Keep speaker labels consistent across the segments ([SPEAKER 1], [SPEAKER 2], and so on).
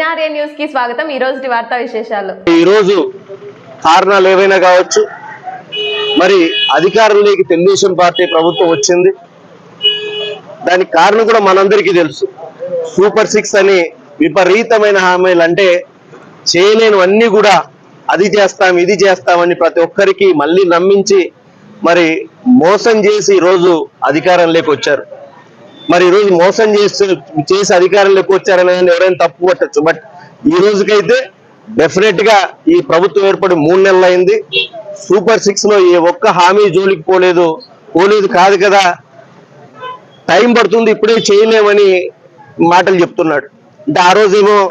[SPEAKER 1] NRA న్యూస్కి స్వాగతం. ఈ రోజు వార్తా విశేషాలు.
[SPEAKER 2] ఈరోజు కారణాలు ఏవైనా కావచ్చు? మరి అధికారంలోకి తెలుగుదేశం పార్టీ ప్రభుత్వం వచ్చింది. దానికి కారణం కూడా మనందరికీ తెలుసు. సూపర్ సిక్స్ అని విపరీతమైన హామీలు అంటే చేయలేనివన్నీ కూడా అది చేస్తాం ఇది చేస్తామని ప్రతి ఒక్కరికి మళ్ళీ నమ్మించి మరి మోసం చేసి ఈరోజు అధికారంలోకి వచ్చారు మరి ఈ రోజు మోసం చేస్తే చేసి అధికారంలోకి వచ్చారని ఎవరైనా తప్పు పట్టచ్చు. బట్ ఈ రోజుకైతే డెఫినెట్గా ఈ ప్రభుత్వం ఏర్పడి మూడు నెలలు అయింది. సూపర్ సిక్స్లో ఏ ఒక్క హామీ జోలికి పోలేదు. పోలేదు కాదు కదా. టైం పడుతుంది ఇప్పుడే చేయలేమని మాటలు చెప్తున్నాడు. అంటే ఆ రోజేమో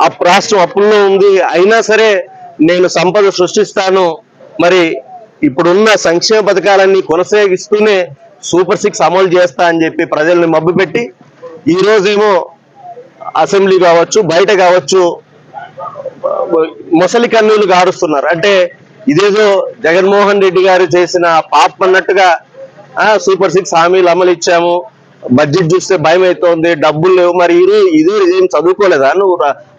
[SPEAKER 2] ఆ రాష్ట్రం అప్పుల్లో ఉంది. అయినా సరే నేను సంపద సృష్టిస్తాను. మరి ఇప్పుడున్న సంక్షేమ పథకాలన్నీ కొనసాగిస్తూనే సూపర్ సిక్స్ అమలు చేస్తా అని చెప్పి ప్రజల్ని మభ్యపెట్టి ఈ రోజేమో అసెంబ్లీ కావచ్చు బయట కావచ్చు మొసలి కన్నులు గారుస్తున్నారు. అంటే ఇదేదో జగన్మోహన్ రెడ్డి గారు చేసిన పాప అన్నట్టుగా సూపర్ సిక్స్ హామీలు అమలు ఇచ్చాము. బడ్జెట్ చూస్తే భయం అవుతోంది డబ్బులు లేవు. మరి ఇది ఇది ఏం చదువుకోలేదా? నువ్వు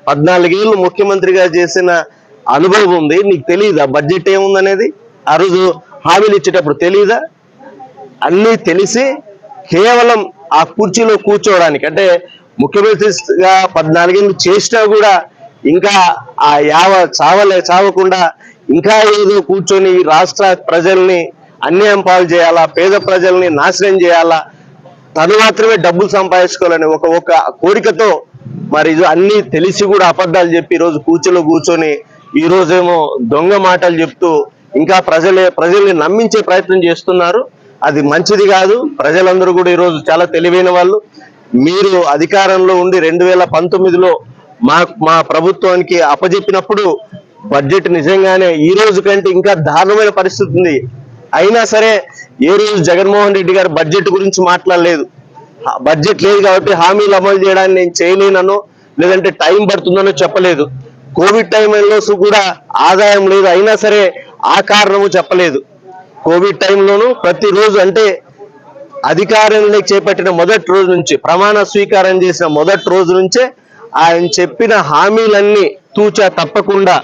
[SPEAKER 2] పద్నాలుగేళ్ళు ముఖ్యమంత్రిగా చేసిన అనుభవం ఉంది. నీకు తెలియదా బడ్జెట్ ఏముందనేది? ఆ రోజు హామీలు ఇచ్చేటప్పుడు తెలియదా అన్నీ తెలిసి కేవలం ఆ కుర్చీలో కూర్చోవడానికి అంటే ముఖ్యమంత్రిగా పద్నాలుగేళ్ళు చేసినా కూడా ఇంకా ఆ యావ చావలే చావకుండా ఇంకా ఏదో కూర్చొని ఈ రాష్ట్ర ప్రజల్ని అన్యాయం పాలు చేయాలా పేద ప్రజల్ని నాశనం చేయాలా తను మాత్రమే డబ్బులు సంపాదించుకోవాలని ఒక ఒక కోరికతో మరి ఇది అన్ని తెలిసి కూడా అబద్ధాలు చెప్పి ఈరోజు రోజు కూర్చోలో కూర్చొని ఈ రోజేమో దొంగ మాటలు చెప్తూ ఇంకా ప్రజలే ప్రజల్ని నమ్మించే ప్రయత్నం చేస్తున్నారు. అది మంచిది కాదు. ప్రజలందరూ కూడా ఈరోజు చాలా తెలివైన వాళ్ళు. మీరు అధికారంలో ఉండి రెండు వేల పంతొమ్మిదిలో మా మా ప్రభుత్వానికి అప్పజెప్పినప్పుడు బడ్జెట్ నిజంగానే ఈ రోజు కంటే ఇంకా దారుణమైన పరిస్థితి ఉంది. అయినా సరే ఏ రోజు జగన్మోహన్ రెడ్డి గారు బడ్జెట్ గురించి మాట్లాడలేదు. ఆ బడ్జెట్ లేదు కాబట్టి హామీలు అమలు చేయడానికి నేను చేయలేనను లేదంటే టైం పడుతుందనో చెప్పలేదు. కోవిడ్ టైంలో కూడా ఆదాయం లేదు. అయినా సరే ఆ కారణము చెప్పలేదు. కోవిడ్ టైంలోనూ ప్రతిరోజు అంటే అధికారంలో చేపట్టిన మొదటి రోజు నుంచి ప్రమాణ స్వీకారం చేసిన మొదటి రోజు నుంచే ఆయన చెప్పిన హామీలన్నీ తూచా తప్పకుండా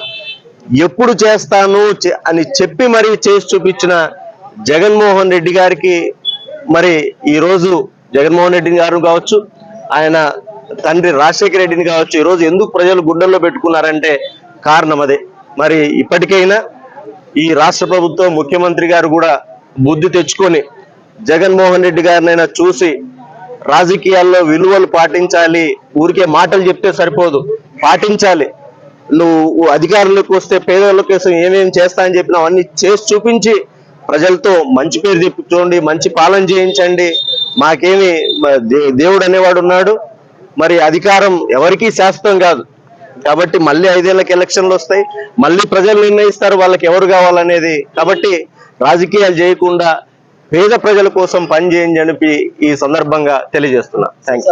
[SPEAKER 2] ఎప్పుడు చేస్తాను చె- అని చెప్పి మరి చేసి చూపించిన జగన్మోహన్ రెడ్డి గారికి మరి ఈ రోజు జగన్మోహన్ రెడ్డి గారు కావచ్చు ఆయన తండ్రి రాజశేఖర రెడ్డిని కావచ్చు ఈరోజు ఎందుకు ప్రజలు గుండెల్లో పెట్టుకున్నారంటే కారణం అదే. మరి ఇప్పటికైనా ఈ రాష్ట్ర ప్రభుత్వం ముఖ్యమంత్రి గారు కూడా బుద్ధి తెచ్చుకొని జగన్మోహన్ రెడ్డి గారినైనా చూసి రాజకీయాల్లో విలువలు పాటించాలి ఊరికే మాటలు చెప్తే సరిపోదు. పాటించాలి. నువ్వు అధికారంలోకి వస్తే పేదల కోసం ఏమేమి చేస్తా అని చెప్పినా అవన్నీ చేసి చూపించి ప్రజలతో మంచి పేరు తెప్పించుకోండి మంచి పాలన చేయించండి. మాకేమి దే- దేవుడు అనేవాడు ఉన్నాడు. మరి అధికారం ఎవరికీ శాశ్వతం కాదు. కాబట్టి మళ్ళీ ఐదేళ్ళకు ఎలక్షన్లు వస్తాయి. మళ్ళీ ప్రజలు నిర్ణయిస్తారు వాళ్ళకి ఎవరు కావాలనేది. కాబట్టి రాజకీయాలు చేయకుండా పేద ప్రజల కోసం పనిచేయండి అని ఈ సందర్భంగా తెలియజేస్తున్నా. థ్యాంక్